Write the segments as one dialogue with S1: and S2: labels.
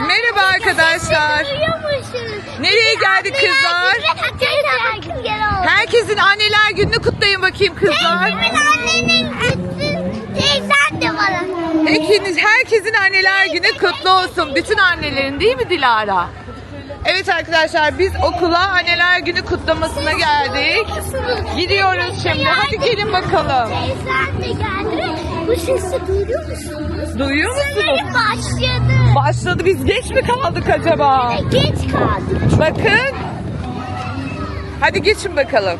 S1: Merhaba arkadaşlar. Nereye geldik kızlar? Herkesin anneler gününü kutlayın bakayım kızlar. Hepiniz herkesin anneler günü kutlu olsun. Bütün annelerin değil mi Dilara? Evet arkadaşlar biz okula anneler günü kutlamasına geldik. Gidiyoruz şimdi. Hadi gelin bakalım.
S2: Teyzen de geldi. Bu sesi duyuyor musunuz?
S1: Duyuyor musunuz?
S2: Başladı.
S1: Başladı biz geç mi kaldık acaba?
S2: Geç kaldık.
S1: Bakın. Hadi geçin bakalım.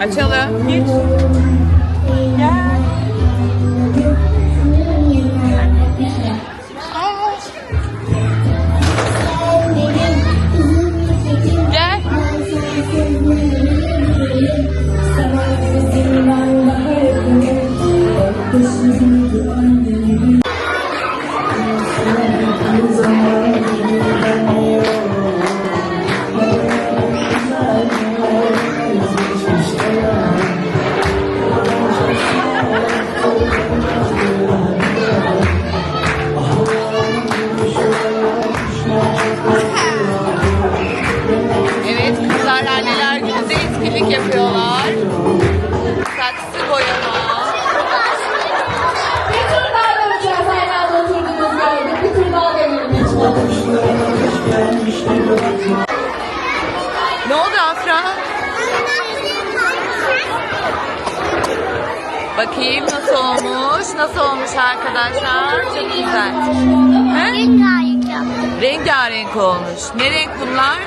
S1: Açalım. Geç. Gel. Evet Bakayım nasıl olmuş? Nasıl olmuş arkadaşlar? Çok güzel. He?
S2: Rengarenk.
S1: Rengarenk olmuş. Ne renk bunlar?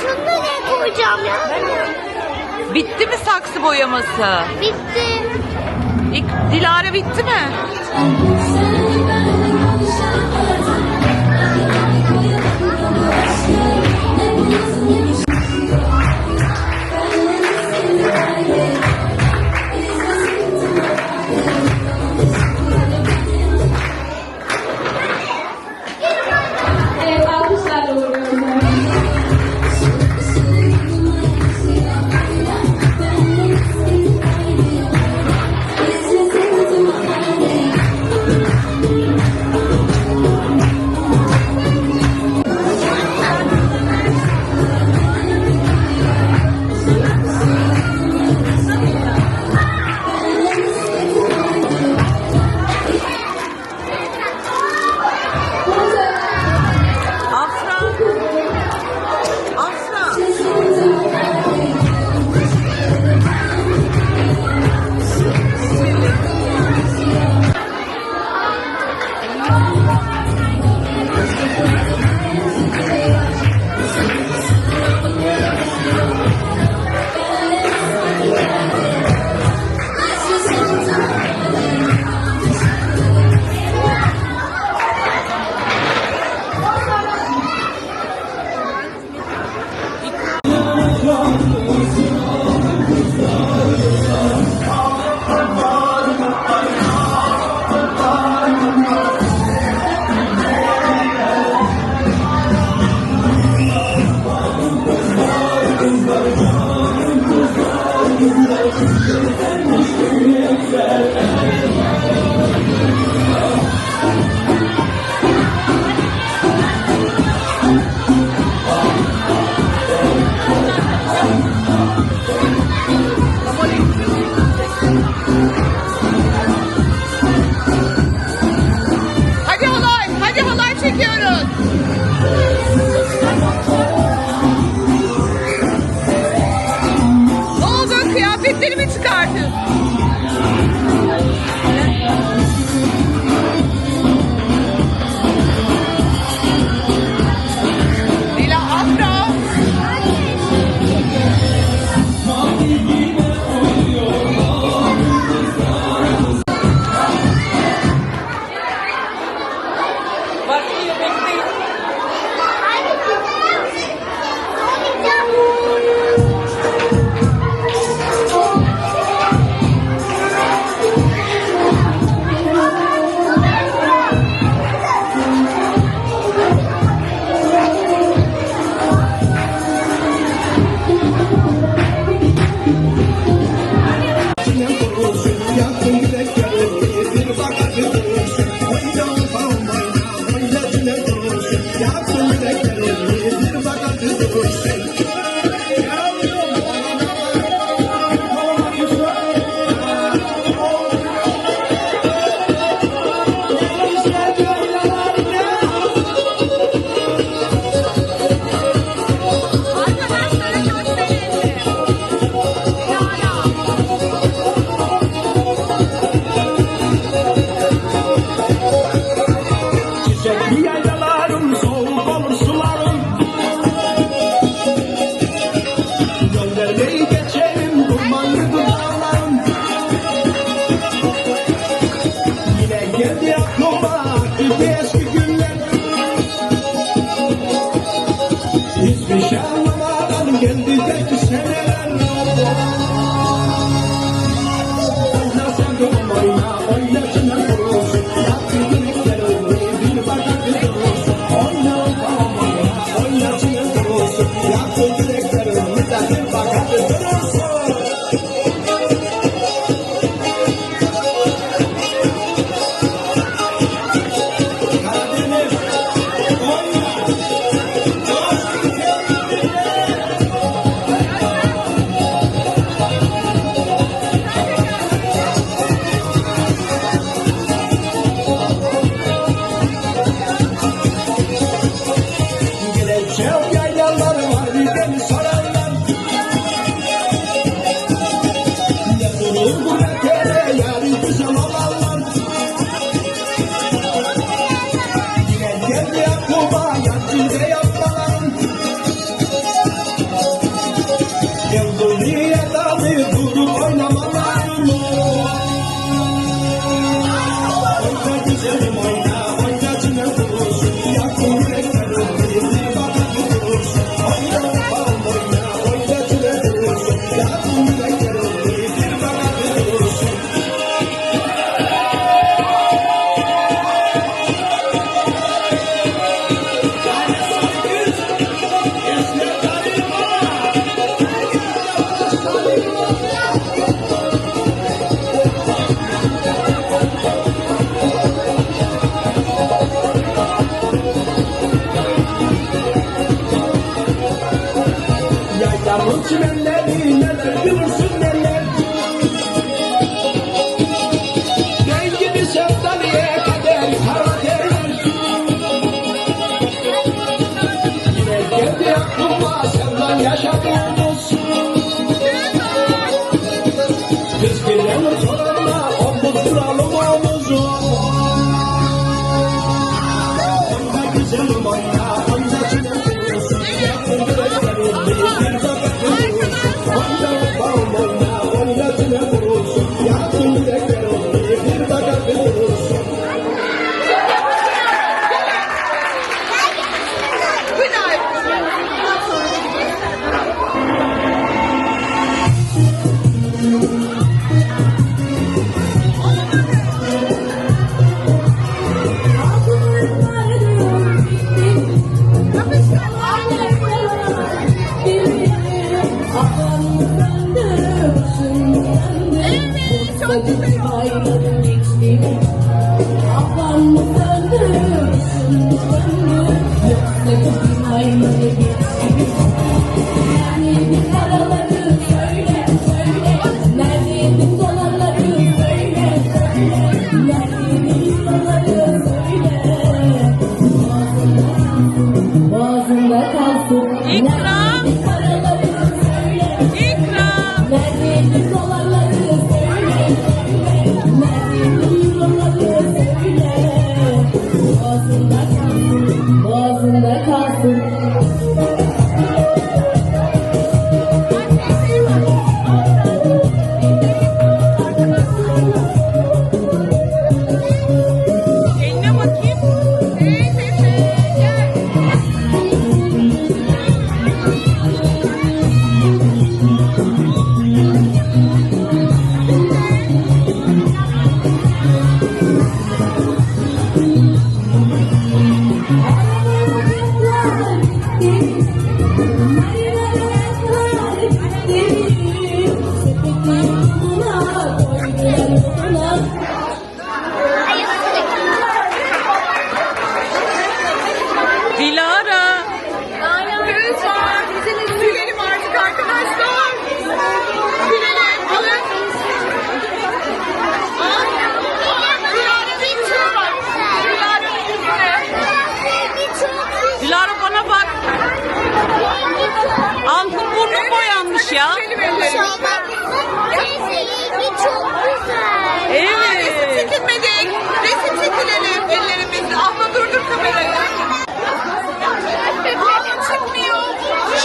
S2: Şunu ne koyacağım ya?
S1: Bitti mi saksı boyaması?
S2: Bitti.
S1: İlk Dilara bitti mi?
S3: yes. Bu Oyna bakalım
S4: Neredeydin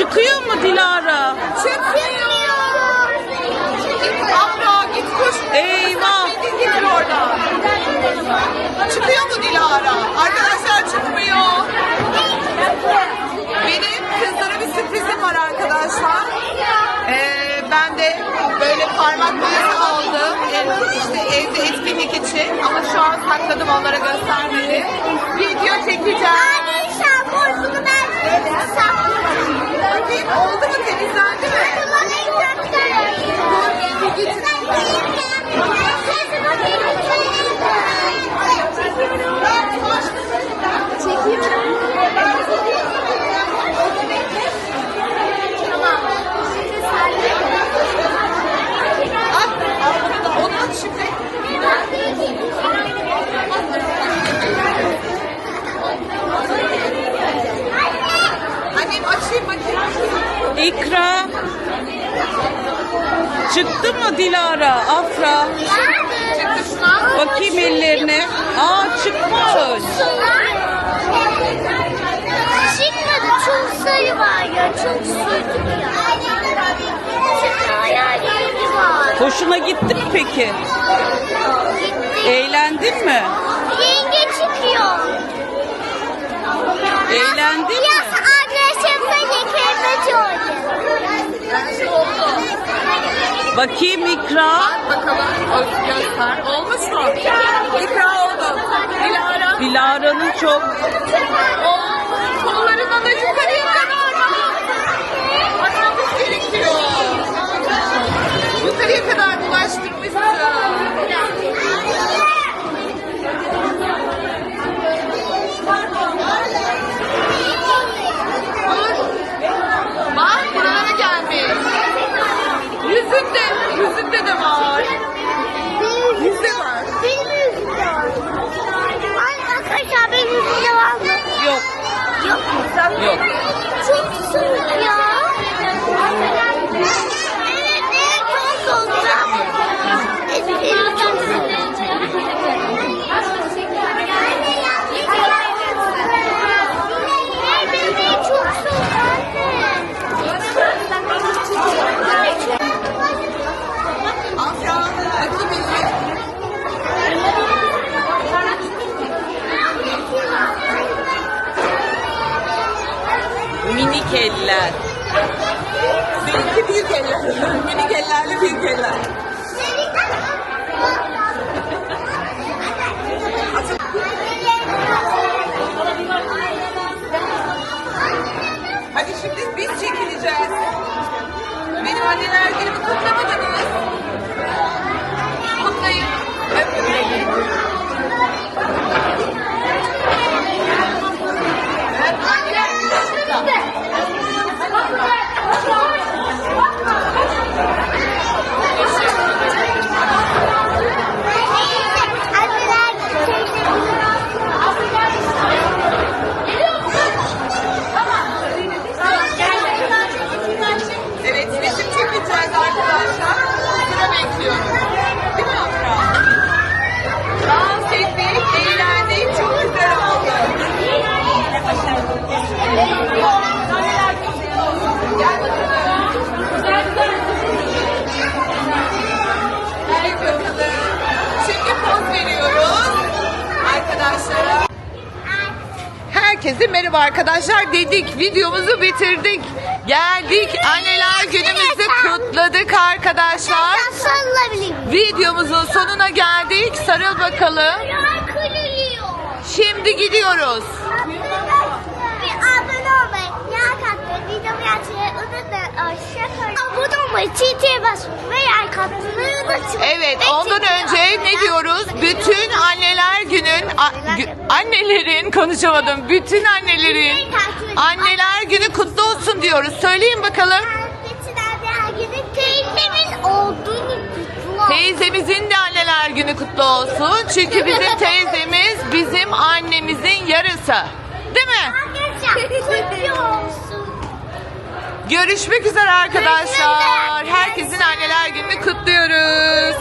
S1: Çıkıyor mu Dilara? Çıkmıyor. Abla git koş. Eyvah. Getir oradan. Çıkıyor mu Dilara? Arkadaşlar çıkmıyor. Benim kızlara bir sürprizim var arkadaşlar. Ee, ben de böyle parmak boyası aldım. Ee, işte evde etkinlik için. Ama şu an sakladım onlara göstermedim. Video çekeceğim.
S2: Anne şampuanını ben saklıyorum.
S1: Oldu mu temizlendi mi? Getir. At, da, onu at şimdi.
S5: İkra. Çıktı mı Dilara? Afra. Bakayım ellerine. Aa çıkmış.
S2: Çıkmadı çok sayı var ya çok sürdük ya.
S5: Hoşuna gitti mi peki?
S2: Gitti.
S5: Eğlendin mi?
S2: Yenge çıkıyor.
S5: Eğlendin
S2: Ya
S5: mi? Bakayım İkra.
S1: Bak bakalım. Göster. Olmuş mu? İkra oldu. Dilara.
S5: Dilara'nın çok
S1: Oo, kollarından da yukarıya kadar mı? Atmamız gerekiyor. Yukarıya kadar bulaştırmışsın. Dur. Bak buralara gelmiş. Yüzünde, yüzünde de var. Yüzde var.
S2: Benim yüzümde var. Ay arkadaşlar benim yüzümde var mı?
S5: yok.
S2: Yok mu?
S5: Yok.
S2: Çok soğuk ya. Evet, evet, çok soğuk. Benim çok soğuk
S1: Afra, bakayım elini.
S5: Eller.
S1: Benimki büyük eller. Minik ellerle büyük eller. Hadi şimdi biz çekileceğiz. Benim anneler günümü kutlamadınız. Kutlayın. Öpün. Evet, anneler günü kutla. Evet, resim çekeceğiz arkadaşlar. Sıra bekliyorum. Değil mi Afra? Dans ettik, eğlendik. Çok güzel oldu. Gel bakalım. Gel bakalım. Şimdi poz veriyoruz arkadaşlara. Herkese merhaba arkadaşlar dedik videomuzu bitirdik. Geldik anneler günümüzü kutladık arkadaşlar. Videomuzun sonuna geldik. Sarıl bakalım. Şimdi gidiyoruz. Evet
S2: Ve
S1: ondan önce ne diyoruz? Bütün annelerin konuşamadım. Bütün annelerin anneler günü kutlu olsun diyoruz. Söyleyin bakalım.
S2: Teyzemin olduğunu kutlu.
S1: Teyzemizin de anneler günü kutlu olsun. Çünkü bizim teyzemiz bizim annemizin yarısı. Değil mi? Görüşmek üzere arkadaşlar. Herkesin anneler gününü kutluyoruz.